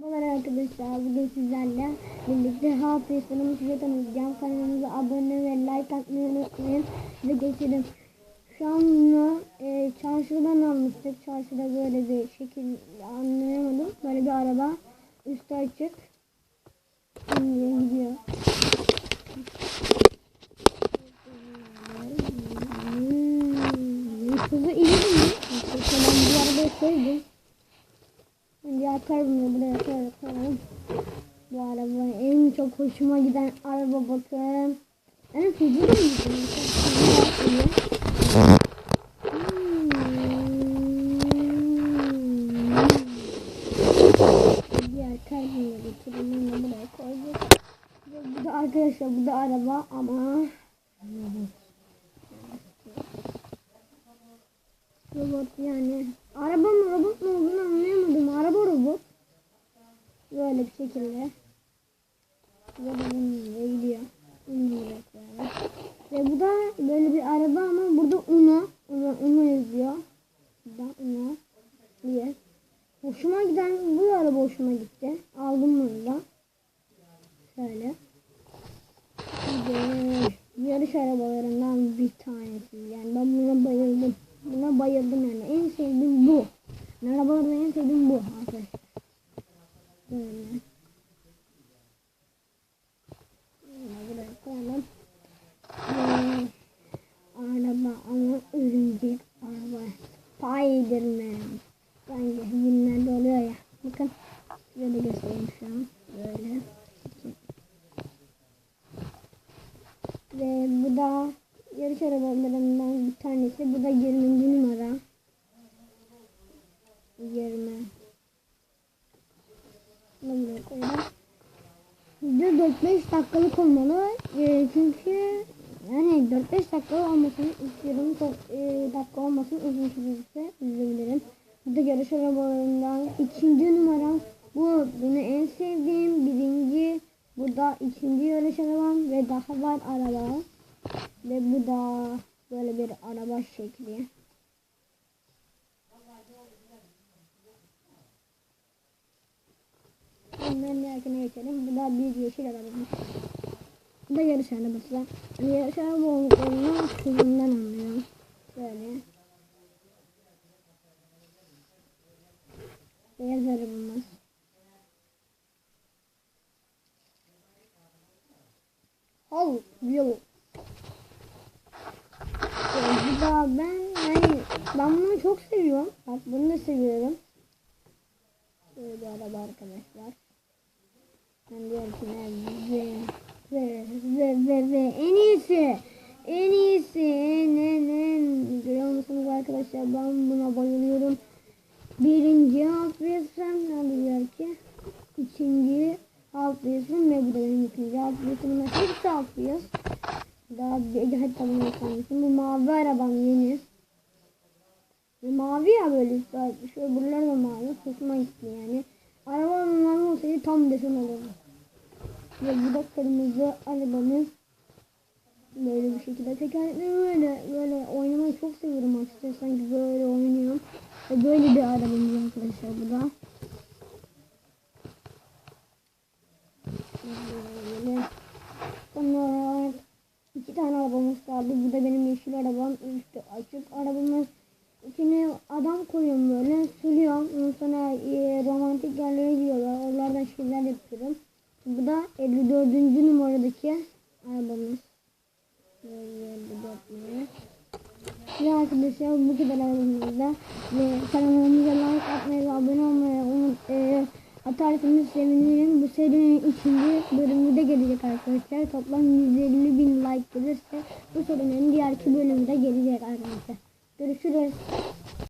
Merhabalar arkadaşlar. Bugün sizlerle birlikte hafızlarımı size tanıtacağım. Kanalımıza abone ve like atmayı unutmayın. Ve geçelim. Şu an bunu e, çarşıdan almıştık. Çarşıda böyle bir şekil anlayamadım. Böyle bir araba. Üstü açık. Şimdi gidiyor. Hmm, hızı iyi mi? Ben bu arabayı Diğer karabını buraya şöyle koyalım. Bu araba en çok hoşuma giden araba bakın. En hızlı da mı? Arkadaşlar bu da araba ama robot yani araba mı robot mu olduğunu anlayamadım. Böyle bir şekilde. Bununla gidiyor. Koyalım. Ve bu da böyle bir araba ama burada Uno. Uno, Uno yazıyor. Burada Uno diye. Hoşuma giden bu araba hoşuma gitti. Aldım bunu da. Şöyle. Yarış arabalarından bir tanesi. Yani ben buna bayıldım. Buna bayıldım yani. En sevdiğim bu. Yani arabalardan en sevdiğim bu arkadaşlar. Böyle. Bunu buraya koyalım. Ve araba ama örümcek araba. Spiderman. Bence filmlerde oluyor ya. Bakın. Şöyle göstereyim şu an. Böyle. Ve bu da yarış arabalarından bir tanesi. Bu da 20. numara. 20. Bunu buraya koyalım. Video 4-5 dakikalık olmalı. Ee, çünkü yani 4-5 dakika olmasını istiyorum. Çok e, dakika olmasın uzun sürürse izleyebilirim. Bu da yarış arabalarından ikinci numaram. Bu bunu en sevdiğim birinci. Bu da ikinci yarış arabam ve daha var araba. Ve bu da böyle bir araba şekli. Onların diğerkine geçelim. Bu da bir yeşil arabamız. Da yarış arabası. Yani yarış araba olduklarını kızımdan anlıyorum. Böyle. Beyaz arabamız. Yellow. Ee, Bu da ben yani ben bunu çok seviyorum. Bak bunu da seviyorum. Böyle bir araba arkadaşlar. Ben diyorum ki ne ve ve en iyisi en iyisi en en en görüyor musunuz arkadaşlar ben buna bayılıyorum. Birinci alt resim ne diyor ki? İkinci alt resim ve bu da benim ikinci alt resimim. Hepsi alt resim. Daha bir hatta bunu yapmıştım. Bu mavi arabam yeni. Ve mavi ya böyle işte. Şöyle buralar da mavi. Hoşuma gitti yani. Arabanın mavi olsaydı tam desen olurdu. Ve bu da kırmızı arabamız. Böyle bir şekilde tekerlekleri böyle böyle oynamayı çok seviyorum açıkçası. Sanki böyle oynuyorum. Ve böyle bir arabamız arkadaşlar bu da. Böyle. Sonra iki tane arabamız kaldı. Bu da benim yeşil arabam. Üstü açık arabamız. İçine adam koyuyorum böyle. Sürüyorum. Ondan sonra e, romantik yerlere gidiyorlar. Oralardan şeyler yapıyorum. Bu da 54. numaradaki arabamız. Böyle 54 numara. Ve arkadaşlar bu kadar arabamızda. Ve kanalımıza like atmayı ve abone olmayı unut, e, atarsanız sevinirim. Bu serinin ikinci bölümü de gelecek arkadaşlar. Toplam 150 bin like gelirse bu serinin diğerki bölümü de gelecek arkadaşlar. Görüşürüz.